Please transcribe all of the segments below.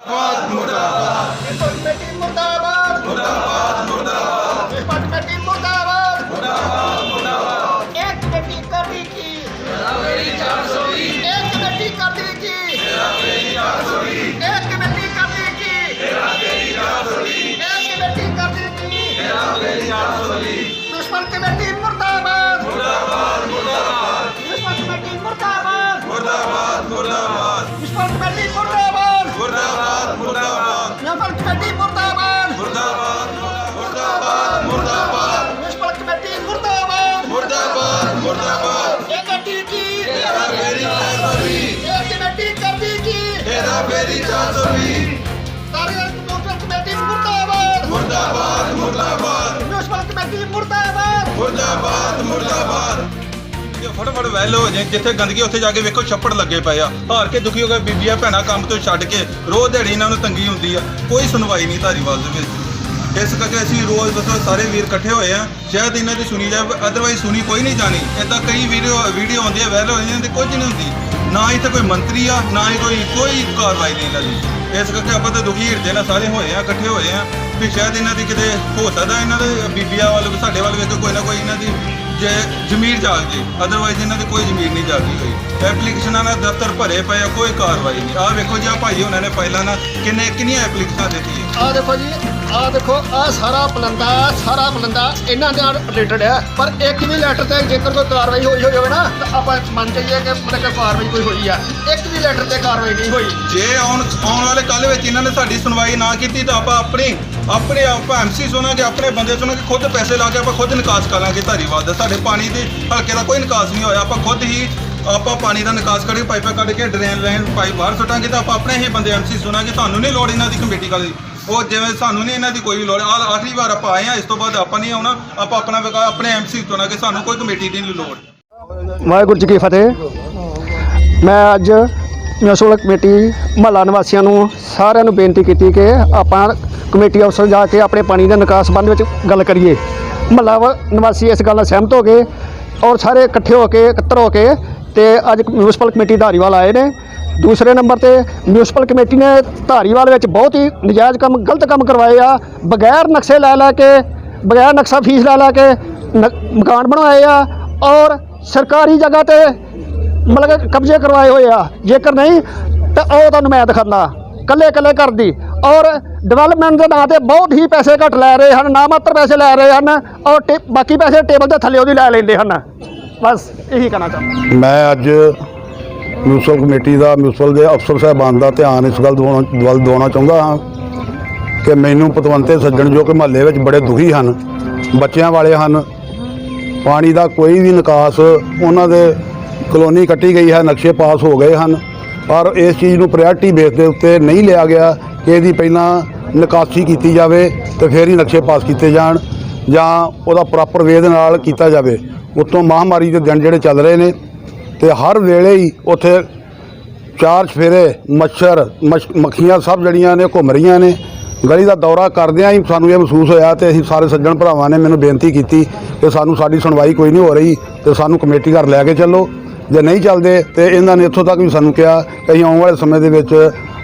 Committee ਮੁਰਦਾਬਾਦ ਇਹ ਗੱਡੀ ਕੀ? ਤੇਰਾ ਫੇਰੀ 420 ਇਹ ਕਮੇਟੀ ਕਰਦੀ ਕੀ? ਤੇਰਾ ਫੇਰੀ 420 ਸਾਰੇ ਮੁਨਿਸਪਲ ਕਮੇਟੀ ਮੁਰਦਾਬਾਦ। ਮੁਰਦਾਬਾਦ ਮੁਰਦਾਬਾਦ। ਮੁਨਿਸਪਲ ਕਮੇਟੀ ਮੁਰਦਾਬਾਦ। ਮੁਰਦਾਬਾਦ ਮੁਰਦਾਬਾਦ। ਫਟਾਫਟ ਵੈਲ ਹੋ ਜੇ ਜਿੱਥੇ ਗੰਦਗੀ ਉੱਥੇ ਜਾ ਕੇ ਵੇਖੋ ਛੱਪੜ ਲੱਗੇ ਪਏ ਆ। ਹਾਰ ਕੇ ਦੁਖੀ ਹੋ ਗਏ ਬੀਬੀਆਂ ਭੈਣਾਂ ਕੰਮ ਤੋਂ ਛੱਡ ਕੇ। ਰੋਜ਼ ਦਿਹਾੜੀ ਇਹਨਾਂ ਨੂੰ ਤੰਗੀ ਹੁੰਦੀ ਆ। ਕੋਈ ਸੁਣਵਾਈ ਨਹੀਂ ਧਾਰੀਵਾਲ ਦੇ ਵਿੱਚ। ਇਸ ਕਰਕੇ ਅਸੀਂ ਰੋਜ਼ ਮਤਲਬ ਸਾਰੇ ਵੀਰ ਇਕੱਠੇ ਹੋਏ ਆ ਸ਼ਾਇਦ ਇਹਨਾਂ ਦੀ ਸੁਣੀ ਜਾਵੇ ਅਦਰਵਾਈਜ਼ ਸੁਣੀ ਕੋਈ ਨਹੀਂ ਜਾਣੀ। ਇਦਾਂ ਕਈ ਵੀਡੀਓ ਵੀਡੀਓ ਆਉਂਦੀ ਹੈ ਵਾਇਰਲ ਹੋ ਜਾਂਦੀ ਤੇ ਕੁਝ ਨਹੀਂ ਹੁੰਦੀ। ਨਾ ਹੀ ਤਾਂ ਕੋਈ ਮੰਤਰੀ ਆ, ਨਾ ਹੀ ਕੋਈ ਕੋਈ ਕਾਰਵਾਈ ਨਹੀਂ ਇਹਨਾਂ ਦੀ। ਇਸ ਕਰਕੇ ਆਪਾਂ ਤਾਂ ਦੁਖੀ ਹਿਰਦੇ ਨਾਲ ਸਾਰੇ ਹੋਏ ਆ ਇਕੱਠੇ ਹੋਏ ਆ ਵੀ ਸ਼ਾਇਦ ਇਹਨਾਂ ਦੀ ਕਿਤੇ ਹੋ ਸਕਦਾ ਇਹਨਾਂ ਦੇ ਬੀਬੀਆਂ ਵੱਲ, ਸਾਡੇ ਵੱਲ ਵੇਖ, ਕੋਈ ਨਾ ਕੋਈ ਇਹਨਾਂ ਦੀ ਜੇ ਜ਼ਮੀਰ ਜਾਗ ਜੇ। ਅਦਰਵਾਈਜ਼ ਇਹਨਾਂ ਦੀ ਕੋਈ ਜ਼ਮੀਰ ਨਹੀਂ ਜਾਗਦੀ ਹੋਈ। ਐਪਲੀਕੇਸ਼ਨਾਂ ਨਾਲ ਦਫ਼ਤਰ ਭਰੇ ਪਏ ਆ, ਕੋਈ ਕਾਰਵਾਈ ਨਹੀਂ। ਆਹ ਵੇਖੋ ਜੀ, ਆਹ ਭਾਈ ਉਹਨਾਂ ਨੇ ਪਹਿਲਾਂ ਨਾ ਕਿੰਨੇ, ਕਿੰਨੀਆਂ ਐਪਲੀਕੇਸ਼ਨਾਂ ਦਿੱਤੀਆਂ। ਆ ਦੇਖੋ ਜੀ ਆ ਦੇਖੋ ਆ ਸਾਰਾ ਪਲੰਦਾ ਸਾਰਾ ਪਲੰਦਾ ਇਹਨਾਂ ਨਾਲ ਰਿਲੇਟਡ ਹੈ ਪਰ ਇੱਕ ਵੀ ਲੈਟਰ ਤੇ ਜੇਕਰ ਕੋਈ ਕਾਰਵਾਈ ਹੋਈ ਹੋਵੇ ਨਾ, ਤਾਂ ਆਪਾਂ ਮੰਨ ਜਾਈਏ ਕਿ ਮਤਲਬ ਕਿ ਕਾਰਵਾਈ ਕੋਈ ਹੋਈ ਆ। ਇੱਕ ਵੀ ਲੈਟਰ ਤੇ ਕਾਰਵਾਈ ਨਹੀਂ ਹੋਈ। ਜੇ ਆਉਣ ਆਉਣ ਵਾਲੇ ਕੱਲ ਵਿੱਚ ਇਹਨਾਂ ਨੇ ਸਾਡੀ ਸੁਣਵਾਈ ਨਾ ਕੀਤੀ, ਤਾਂ ਆਪਾਂ ਆਪਣੀ, ਆਪਣੇ ਆਪਾਂ ਐਮਸੀ ਸੁਣਾਂਗੇ, ਆਪਣੇ ਬੰਦੇ ਸੁਣਾਂਗੇ, ਖੁਦ ਪੈਸੇ ਲਾ ਕੇ ਆਪਾਂ ਖੁਦ ਨਿਕਾਸ ਕਰਾਂਗੇ ਧਾਰੀਵਾਲ ਦਾ। ਸਾਡੇ ਪਾਣੀ ਦੇ ਹਲਕੇ ਦਾ ਕੋਈ ਨਿਕਾਸ ਨਹੀਂ ਹੋਇਆ। ਆਪਾਂ ਖੁਦ ਹੀ, ਆਪਾਂ ਪਾਣੀ ਦਾ ਨਿਕਾਸ ਕਰਕੇ ਪਾਈਪਾਂ ਕੱਢ ਕੇ, ਡਰੇਨ ਲਾਈਨ ਪਾਈਪ ਬਾਹਰ ਸੁੱਟਾਂਗੇ, ਤਾਂ ਆਪਾਂ ਆਪਣੇ ਹੀ ਬੰਦੇ ਐਮਸੀ ਸੁਣਾਂਗੇ। ਤੁਹਾਨੂੰ ਨਹੀਂ ਲੋੜ ਇਹਨਾਂ ਦੀ ਕਮੇਟੀ ਵਾਲੀ ਉਹ ਜਿਵੇਂ ਸਾਨੂੰ ਨਹੀਂ ਇਹਨਾਂ ਦੀ ਕੋਈ ਲੋੜ ਆ ਆਖਰੀ ਵਾਰ ਆਪਾਂ ਆਏ ਆ ਇਸ ਤੋਂ ਬਾਅਦ ਆਪਾਂ ਨਹੀਂ ਆਉਣਾ, ਆਪਾਂ ਆਪਣਾ ਵਿਕਾ- ਆਪਣੇ ਐਮਸੀ ਚੁਣਾਂਗੇ ਸਾਨੂੰ ਕੋਈ ਕਮੇਟੀ ਦੀ ਨਹੀਂ ਲੋੜ। ਵਾਹਿਗੁਰੂ ਜੀ ਕੀ ਫਤਿਹ। ਮੈਂ ਅੱਜ ਮਿਊਨਿਸਪਲ ਕਮੇਟੀ, ਮਹੱਲਾ ਨਿਵਾਸੀਆਂ ਨੂੰ ਸਾਰਿਆਂ ਨੂੰ ਬੇਨਤੀ ਕੀਤੀ ਕਿ ਆਪਾਂ ਕਮੇਟੀ ਅਫਸਰ ਜਾ ਕੇ ਆਪਣੇ ਪਾਣੀ ਦੇ ਨਿਕਾਸ ਸੰਬੰਧ ਵਿੱਚ ਗੱਲ ਕਰੀਏ। ਮਹੱਲਾ ਨਿਵਾਸੀ ਇਸ ਗੱਲ ਨਾਲ ਸਹਿਮਤ ਹੋ ਗਏ ਔਰ ਸਾਰੇ ਇਕੱਠੇ ਹੋ ਕੇ, ਇਕੱਤਰ ਹੋ ਕੇ ਤੇ ਅੱਜ ਮਿਊਨਿਸਪਲ ਕਮੇਟੀ ਧਾਰੀਵਾਲ ਆਏ ਨੇ। ਦੂਸਰੇ ਨੰਬਰ ਤੇ ਮਿਊਨਿਸਪਲ ਕਮੇਟੀ ਨੇ ਧਾਰੀਵਾਲ ਵਿੱਚ ਬਹੁਤ ਹੀ ਨਜਾਇਜ਼ ਕੰਮ, ਗਲਤ ਕੰਮ ਕਰਵਾਏ ਆ। ਬਗੈਰ ਨਕਸ਼ੇ ਲੈ ਲੈ ਕੇ, ਬਗੈਰ ਨਕਸ਼ਾ ਫੀਸ ਲੈ ਲੈ ਕੇ ਨ- ਮਕਾਨ ਬਣਵਾਏ ਆ ਔਰ ਸਰਕਾਰੀ ਜਗ੍ਹਾ ਤੇ ਮਤਲਬ ਕਿ ਕਬਜ਼ੇ ਕਰਵਾਏ ਹੋਏ ਆ। ਜੇਕਰ ਨਹੀਂ, ਤਾਂ ਉਹ ਤੁਹਾਨੂੰ ਮੈਂ ਦਿਖਾਉਂਦਾ ਕੱਲੇ ਕੱਲੇ ਘਰ ਦੀ। ਔਰ ਡਿਵੈਲਪਮੈਂਟ ਦੇ ਨਾਂ ਤੇ ਬਹੁਤ ਹੀ ਪੈਸੇ ਘੱਟ ਲੈ ਰਹੇ ਹਨ, ਨਾ ਮਾਤਰ ਪੈਸੇ ਲੈ ਰਹੇ ਹਨ ਔਰ ਟੇ- ਬਾਕੀ ਪੈਸੇ ਟੇਬਲ ਦੇ ਥੱਲੇ ਉਹਦੀ ਲੈ ਲੈਂਦੇ ਹਨ। ਬਸ, ਇਹੀ ਕਹਿਣਾ ਚਾਹੁੰਦਾ। ਮੈਂ ਅੱਜ ਮਿਊਨਿਸਪਲ ਕਮੇਟੀ ਦਾ ਮਿਊਨਿਸਪਲ ਦੇ ਅਫਸਰ ਸਾਹਿਬਾਨ ਦਾ ਧਿਆਨ ਇਸ ਗੱਲ ਦਿਵਾਉਣਾ ਵੱਲ ਦਿਵਾਉਣਾ ਚਾਹੁੰਦਾ ਹਾਂ ਕਿ ਮੈਨੂੰ ਪਤਵੰਤੇ ਸੱਜਣ ਜੋ ਕਿ ਮਹੱਲੇ ਵਿੱਚ ਬੜੇ ਦੁਖੀ ਹਨ, ਬੱਚਿਆਂ ਵਾਲੇ ਹਨ, ਪਾਣੀ ਦਾ ਕੋਈ ਵੀ ਨਿਕਾਸ ਉਹਨਾਂ ਦੇ ਕਲੋਨੀ ਕੱਟੀ ਗਈ ਹੈ, ਨਕਸ਼ੇ ਪਾਸ ਹੋ ਗਏ ਹਨ, ਪਰ ਇਸ ਚੀਜ਼ ਨੂੰ ਪ੍ਰਾਇੋਰਟੀ ਬੇਸ ਦੇ ਉੱਤੇ ਨਹੀਂ ਲਿਆ ਗਿਆ ਕਿ ਇਹਦੀ ਪਹਿਲਾਂ ਨਿਕਾਸੀ ਕੀਤੀ ਜਾਵੇ ਤੇ ਫਿਰ ਹੀ ਨਕਸ਼ੇ ਪਾਸ ਕੀਤੇ ਜਾਣ ਜਾਂ ਉਹਦਾ ਪ੍ਰੋਪਰ ਵੇ ਦੇ ਨਾਲ ਕੀਤਾ ਜਾਵੇ। ਉਤੋਂ ਮਹਾਮਾਰੀ ਦੇ ਦਿਨ ਜਿਹੜੇ ਚੱਲ ਰਹੇ ਨੇ ਤੇ ਹਰ ਵੇਲੇ ਹੀ ਉੱਥੇ ਚਾਰ ਸਫੇਰੇ ਮੱਛਰ, ਮੱਛ- ਮੱਖੀਆਂ ਸਭ ਜੜੀਆਂ ਨੇ, ਘੁੰਮ ਰਹੀਆਂ ਨੇ। ਗਲੀ ਦਾ ਦੌਰਾ ਕਰਦਿਆਂ ਹੀ ਸਾਨੂੰ ਇਹ ਮਹਿਸੂਸ ਹੋਇਆ ਤੇ ਅਸੀਂ ਸਾਰੇ ਸੱਜਣ ਭਰਾਵਾਂ ਨੇ ਮੈਨੂੰ ਬੇਨਤੀ ਕੀਤੀ ਕਿ ਸਾਨੂੰ ਸਾਡੀ ਸੁਣਵਾਈ ਕੋਈ ਨਹੀਂ ਹੋ ਰਹੀ ਤੇ ਸਾਨੂੰ ਕਮੇਟੀ ਘਰ ਲੈ ਕੇ ਚੱਲੋ। ਜੇ ਨਹੀਂ ਚੱਲਦੇ ਤੇ ਇਹਨਾਂ ਨੇ ਇੱਥੋਂ ਤੱਕ ਵੀ ਸਾਨੂੰ ਕਿਹਾ ਕਿ ਅਸੀਂ ਆਉਣ ਵਾਲੇ ਸਮੇਂ ਦੇ ਵਿੱਚ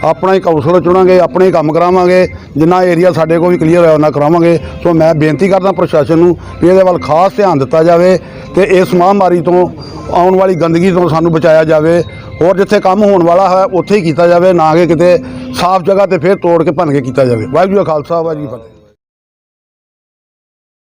ਆਪਣਾ ਹੀ ਕੌਂਸਲਰ ਚੁਣਾਂਗੇ, ਆਪਣੇ ਹੀ ਕੰਮ ਕਰਾਵਾਂਗੇ, ਜਿੰਨਾ ਏਰੀਆ ਸਾਡੇ ਕੋਲ ਵੀ ਕਲੀਅਰ ਹੋਇਆ ਉਹਨਾਂ ਕਰਾਵਾਂਗੇ। ਸੋ ਮੈਂ ਬੇਨਤੀ ਕਰਦਾ ਪ੍ਰਸ਼ਾਸਨ ਨੂੰ ਵੀ ਇਹਦੇ ਵੱਲ ਖਾਸ ਧਿਆਨ ਦਿੱਤਾ ਜਾਵੇ ਤੇ ਇਸ ਮਹਾਮਾਰੀ ਤੋਂ ਆਉਣ ਵਾਲੀ ਗੰਦਗੀ ਤੋਂ ਸਾਨੂੰ ਬਚਾਇਆ ਜਾਵੇ। ਹੋਰ ਜਿੱਥੇ ਕੰਮ ਹੋਣ ਵਾਲਾ ਹੈ, ਉੱਥੇ ਹੀ ਕੀਤਾ ਜਾਵੇ, ਨਾ ਕਿ ਕਿਤੇ ਸਾਫ਼ ਜਗ੍ਹਾ ਤੇ ਫਿਰ ਤੋੜ ਕੇ ਭੰਨ ਕੇ ਕੀਤਾ ਜਾਵੇ। ਵਾਹਿਗੁਰੂ ਖਾਲਸਾ, ਵਾਹਿਗੁਰੂ ਜੀ ਫਤਿਹ।